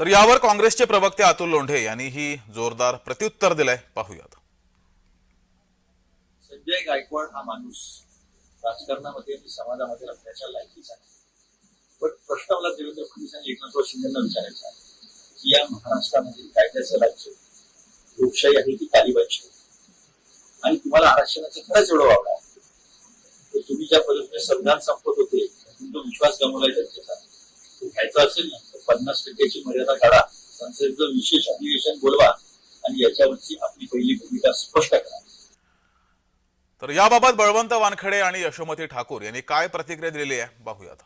तर यावर काँग्रेसचे प्रवक्ते अतुल लोंढे यांनीही जोरदार प्रत्युत्तर दिलंय. पाहूयात. संजय गायकवाड हा माणूस राजकारणामध्ये आणि समाजामध्ये राहण्याच्या लायकीचा पण प्रश्न मला देवेंद्र फडणवीस आणि शिंदेना विचारायचा की या महाराष्ट्रामध्ये कायद्याचं राज्य लोकशाही आहे की तालिबानशाही आणि तुम्हाला आरक्षणाचा खरंच एवढं वावडा आहे? तुम्ही ज्या पद्धतीने संविधान संपत होते तो विश्वास गमवलाय जनतेचा. घ्यायचा असेल ना? पन्नास टक्क्याची मर्यादा काढा. संसदेचं विशेष अधिवेशन बोलवा आणि याच्यावरची आपली पहिली भूमिका स्पष्ट करा. तर याबाबत बळवंत वानखडे आणि यशोमती ठाकूर यांनी काय प्रतिक्रिया दिलेली आहे? पाहूयात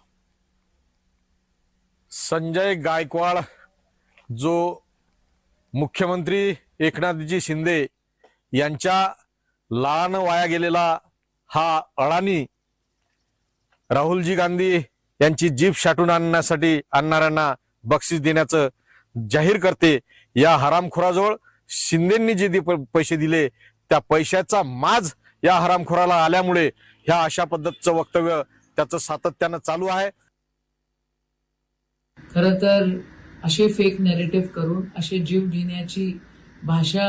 संजय गायकवाड जो मुख्यमंत्री एकनाथजी शिंदे यांच्या लहान वाया गेलेला हा अडाणी राहुलजी गांधी यांची जीप शाटून आणण्यासाठी आणणाऱ्यांना बक्षीस देण्याचं जाहीर करते. या हरामखोराजवळ शिंदेंनी जे पैसे दिले त्या पैशाचा माज या हरामखोराला आल्यामुळे ह्या अशा पद्धतीचं वक्तव्य त्याचं सातत्यानं चालू आहे. खरं तर असे फेक नॅरेटिव्ह करून असे जीव घेण्याची भाषा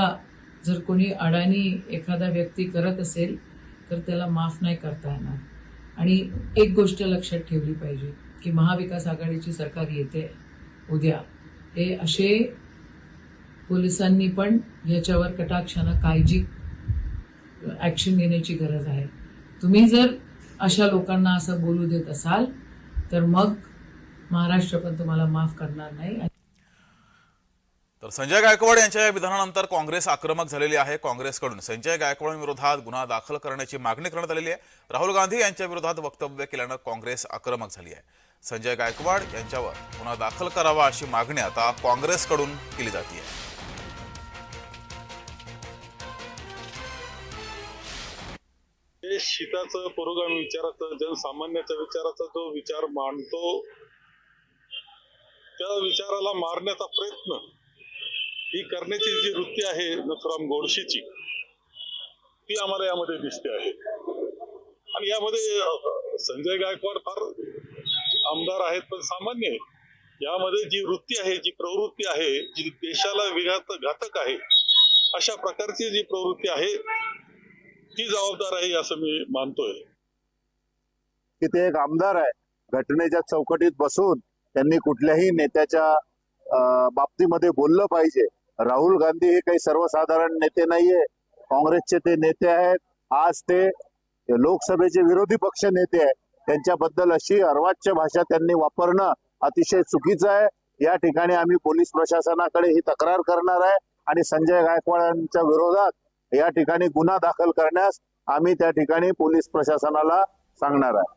जर कोणी अडाणी एखादा व्यक्ती करत असेल तर त्याला माफ नाही करता येणार. आणि एक गोष्ट लक्षात ठेवली पाहिजे की महाविकास आघाडीची सरकार येते. उद्या. हे असे पोलिसांनी पण याच्यावर कटाक्षानं काळजी ॲक्शन घेण्याची गरज आहे. तुम्ही जर अशा लोकांना असं बोलू देत असाल तर मग महाराष्ट्र पण तुम्हाला माफ करणार नाही. तर संजय गायकवाड यांच्या या विधानानंतर काँग्रेस आक्रमक झालेली आहे. काँग्रेसकडून संजय गायकवाड विरोधात गुन्हा दाखल करण्याची मागणी करण्यात आलेली आहे. राहुल गांधी यांच्या विरोधात वक्तव्य केल्यानं काँग्रेस आक्रमक झाली आहे. संजय गायकवाड यांच्यावर गुन्हा दाखल करावा अशी मागणी आता काँग्रेसकडून केली जाते हे शीताचं पुरोगामी विचाराचं जनसामान्याच्या विचाराचा जो विचार मांडतो त्या विचाराला मारण्याचा प्रयत्न ही करण्याची जी वृत्ती आहे नथुराम गोडशीची ती आम्हाला यामध्ये दिसते आहे. आणि यामध्ये संजय गायकवाड फार आमदार आहेत पण सामान्य आहे यामध्ये जी वृत्ती आहे जी प्रवृत्ती आहे जी देशाला विघात घातक आहे अशा प्रकारची जी प्रवृत्ती आहे ती जबाबदार आहे असं मी मानतोय. की ते एक आमदार आहे घटनेच्या चौकटीत बसून त्यांनी कुठल्याही नेत्याच्या बाबतीमध्ये बोललं पाहिजे. राहुल गांधी हे काही सर्वसाधारण नेते नाहीये. काँग्रेसचे ते नेते आहेत. आज ते लोकसभेचे विरोधी पक्ष नेते आहेत. त्यांच्याबद्दल अशी अर्वाच्य भाषा त्यांनी वापरणं अतिशय चुकीचं आहे. या ठिकाणी आम्ही पोलीस प्रशासनाकडे ही तक्रार करणार आहे आणि संजय गायकवाडांच्या विरोधात या ठिकाणी गुन्हा दाखल करण्यास आम्ही त्या ठिकाणी पोलीस प्रशासनाला सांगणार आहे.